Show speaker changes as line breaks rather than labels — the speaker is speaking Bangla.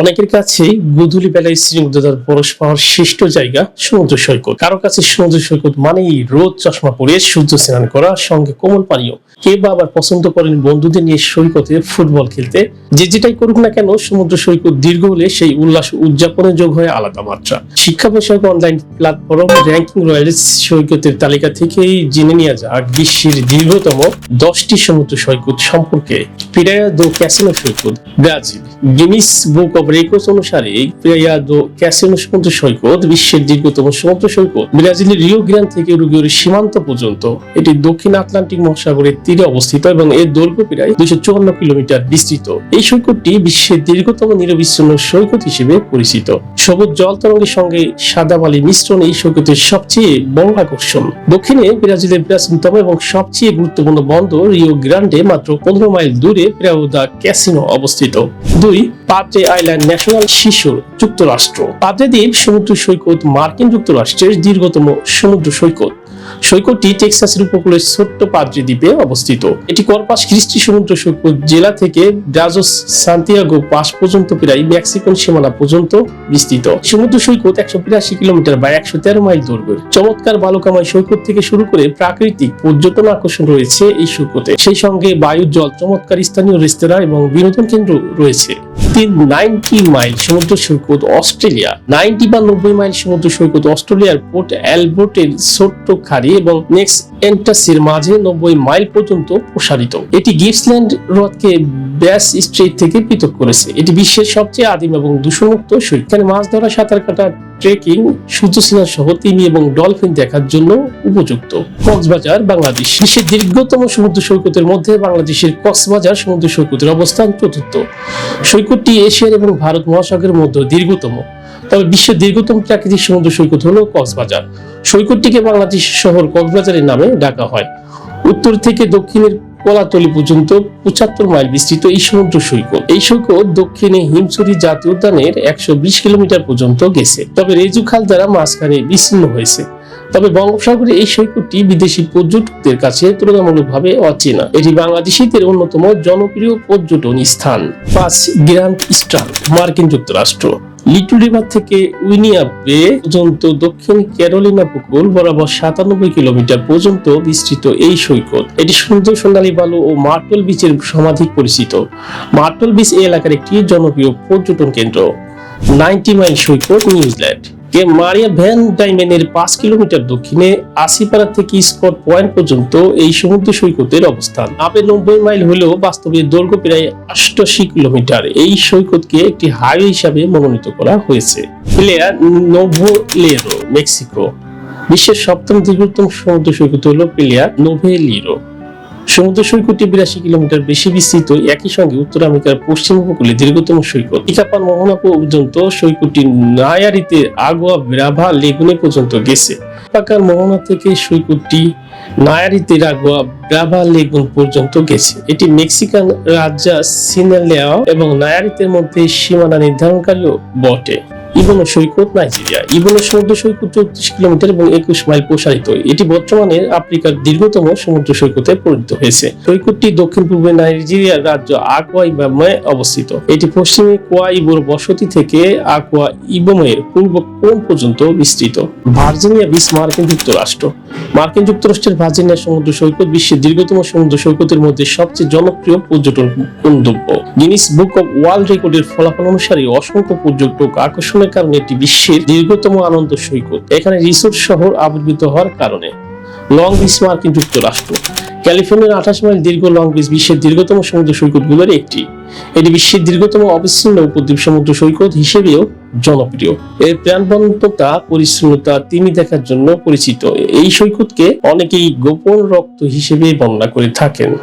অনেকের কাছে গোধূলি বেলায় স্নিগ্ধতার পরশ পাওয়ার শ্রেষ্ঠ জায়গা সমুদ্র সৈকত। কারও কাছে সমুদ্র সৈকত মানেই রোদ, চশমা পরে সূর্য স্নান করা, সঙ্গে কোমল পানীয়। কে বা আবার পছন্দ করেন বন্ধুদের নিয়ে সৈকতে ফুটবল খেলতে? যে যেটাই করুক না কেন, সমুদ্র সৈকত দীর্ঘ হলে সেই উল্লাস উদযাপনের যোগ হয় আলাদা মাত্রা। শিক্ষা বিষয়ক অনলাইন প্ল্যাটফর্ম র্যাঙ্কিং রয়্যালস সৈকতের তালিকা থেকেই জেনে নেওয়া যাক বিশ্বের দীর্ঘতম দশটি সমুদ্র সৈকত সম্পর্কে। পিরায়া দো ক্যাসিনো সৈকত, ব্রাজিল। গিনিস বুক অব অনুসারে পিরায়া দো ক্যাসিনো সমুদ্র সৈকত, বিশ্বের দীর্ঘতম সমুদ্র সৈকত ব্রাজিলের রিও গ্রান থেকে সীমান্ত পর্যন্ত। এটি দক্ষিণ আটলান্টিক মহাসাগরের তীরে অবস্থিত এবং এর দৈর্ঘ্য প্রায় কিলোমিটার বিস্তৃত। এই সৈকতটি বিশ্বের দীর্ঘতম নিরবিচ্ছিন্ন সৈকত হিসেবে পরিচিত। সবুজ জল তরঙ্গের সঙ্গে সাদা বালি মিশ্রণ এই সৈকতের সবচেয়ে বড় আকর্ষণ। দক্ষিণে ব্রাজিলের প্রাচীনতম এবং সবচেয়ে গুরুত্বপূর্ণ বন্দর রিও গ্রান্ডে মাত্র পনেরো মাইল দূরে প্রাউদা ক্যাসিনো অবস্থিত। দুই পাদ্রে আইল্যান্ড ন্যাশনাল শিশুর যুক্তরাষ্ট্র। দ্বীপ সমুদ্র সৈকত মার্কিন যুক্তরাষ্ট্রের দীর্ঘতম সমুদ্র সৈকত। সৈকতটি টেক্সাসের উপকূলের ছোট্ট পাদ্রি দ্বীপে অবস্থিত। এটি করপাস খ্রিস্টি সমুদ্র সৈকত জেলা থেকে ব্রাজোস সান্তিয়াগো পাস পর্যন্ত, প্রায় মেক্সিকন সীমানা পর্যন্ত বিস্তৃত। সমুদ্র সৈকত একশো বিরাশি কিলোমিটার বা একশো তেরো মাইল দৈর্ঘ্যের চমৎকার বালুকাময় সৈকত থেকে শুরু করে প্রাকৃতিক পর্যটন আকর্ষণ রয়েছে এই সৈকতে। সেই সঙ্গে বায়ু জল চমৎকার স্থানীয় রেস্তোরাঁ এবং বিনোদন কেন্দ্র রয়েছে। তিন নাইনটি মাইল সমুদ্র সৈকত অস্ট্রেলিয়া। নাইনটি বা নব্বই মাইল সমুদ্র সৈকত অস্ট্রেলিয়ার পোর্ট অ্যালবোর্টের ছোট্ট খাড়ি এবং নেক্সট এন্টাসির মাঝে নব্বই মাইল পর্যন্ত প্রসারিত। এটি গিপসল্যান্ড হ্রদকে ব্যাস স্ট্রেট থেকে পৃথক করেছে। এটি বিশ্বের সবচেয়ে আদিম এবং দূষণমুক্ত সৈকত। মাছ ধরা, সাঁতার কাটা ট্রেকিং, সূর্যসিনা সহ তিমি এবং ডলফিন দেখার জন্য উপযুক্ত। কক্সবাজার, বাংলাদেশ। বিশ্বের দীর্ঘতম সমুদ্র সৈকতের মধ্যে বাংলাদেশের কক্সবাজার সমুদ্র সৈকতের অবস্থান চতুর্থ। সৈকতটি এশিয়ার এবং ভারত মহাসাগরের মধ্যে দীর্ঘতম। তবে বিশ্বের দীর্ঘতম প্রাকৃতিক সমুদ্র সৈকত হল কক্সবাজার। সৈকতটিকে বাংলাদেশ শহর কক্সবাজারের নামে ডাকা হয়। উত্তর থেকে দক্ষিণের কলাতলি পর্যন্ত পঁচাত্তর মাইল বিস্তৃত এই সমুদ্র সৈকত। এই সৈকত দক্ষিণে হিমছড়ি জাতীয় উদ্যানের একশো বিশ কিলোমিটার পর্যন্ত গেছে। তবে রেজু খাল দ্বারা মাঝখানে বিচ্ছিন্ন হয়েছে। তবে বঙ্গোপসাগরে এই সৈকতটি বিদেশি পর্যটকদের কাছে তুলনামূলকভাবে অচেনা। এটি বাংলাদেশিদের অন্যতম জনপ্রিয় পর্যটন স্থান। পাঁচ গ্র্যান্ড স্টার মার্কিন যুক্তরাষ্ট্র। লিটল থেকে উইনিয়া বে পর্যন্ত দক্ষিণ ক্যারোলিনা উপকূল বরাবর সাতানব্বই কিলোমিটার পর্যন্ত বিস্তৃত এই সৈকত। এটি সুন্দর সোনালী বালু ও মার্টল বিচের সমাধিক পরিচিত। মার্টল বিচ এলাকার একটি জনপ্রিয় পর্যটন কেন্দ্র। নাইনটি মাইল সৈকত নিউজিল্যান্ড। কে মারিয়া ভ্যান ডাইমেনের পাঁচ কিলোমিটার দক্ষিণে আসিপাড়া থেকে স্কট পয়েন্ট পর্যন্ত এই সমুদ্র সৈকতের অবস্থান। আপে নব্বই মাইল হলেও বাস্তবে দৈর্ঘ্য প্রায় অষ্টাশি কিলোমিটার। এই সৈকতকে একটি হাইওয়ে হিসাবে মনোনীত করা হয়েছে। Playa Novillero Mexico. বিশ্বের সপ্তম দীর্ঘতম সমুদ্র সৈকত হল প্লেয়া নোভেলিরো সমুদ্র সৈকতটি বিরাশি কিলোমিটার বেশি বিস্তৃত একই সঙ্গে উত্তর আমেরিকার পশ্চিম উপকূলে দীর্ঘতম সৈকত। ইকাপান মোহনা পর্যন্ত সৈকতটি নায়ারিতে আগোয়া ব্রাভা লেগুনে পর্যন্ত গেছে। পাকার মোহনা থেকে সৈকতটি নায়ারিতে আগোয়া ব্রাভা লেগুন পর্যন্ত গেছে। এটি মেক্সিকান রাজ্য সিনেলেয়া এবং নায়ারিতের মধ্যে সীমানা নির্ধারণকারীও বটে। ইবনো সৈকত, নাইজেরিয়া। ইবনো সমুদ্র সৈকত চৌত্রিশ কিলোমিটার এবং একুশ মাইল প্রসারিত। এটি বর্তমানে আফ্রিকার দীর্ঘতম সমুদ্র সৈকতে পরিণত হয়েছে। সৈকতটি দক্ষিণ পূর্বে নাইজেরিয়ার রাজ্য আকোয়া ইবামে অবস্থিত। এটি পশ্চিমে কোয়া ইবোর বসতি থেকে আকোয়া ইবমের পূর্ব কোণ পর্যন্ত বিস্তৃত। ভার্জিনিয়া বিচ মার্কিন যুক্তরাষ্ট্র। মার্কিন যুক্তরাষ্ট্রের ভার্জিনিয়া সমুদ্র সৈকত বিশ্বের দীর্ঘতম সমুদ্র সৈকতের মধ্যে সবচেয়ে জনপ্রিয় পর্যটন গন্তব্য গিনিস বুক অব ওয়ার্ল্ড রেকর্ডের ফলাফল অনুসারে অসংখ্য পর্যটক আকর্ষণের কারণে এটি বিশ্বের দীর্ঘতম আনন্দ সৈকত। এখানে রিসোর্ট শহর আবির্ভূত হওয়ার কারণে। লং বিচ মার্কিন যুক্তরাষ্ট্র। ক্যালিফোর্নিয়ার আঠাশ মাইল দীর্ঘ লং বিচ বিশ্বের দীর্ঘতম সমুদ্র সৈকতগুলোর একটি। এটি বিশ্বের দীর্ঘতম অবিচ্ছিন্ন উপদ্বীপ সমুদ্র সৈকত হিসেবেও জনপ্রিয়। এর প্রাণবন্ততা, পরিচ্ছন্নতা তিমি দেখার জন্য পরিচিত। এই সৈকতকে অনেকেই গোপন রক্ত হিসেবে বর্ণনা করে থাকেন।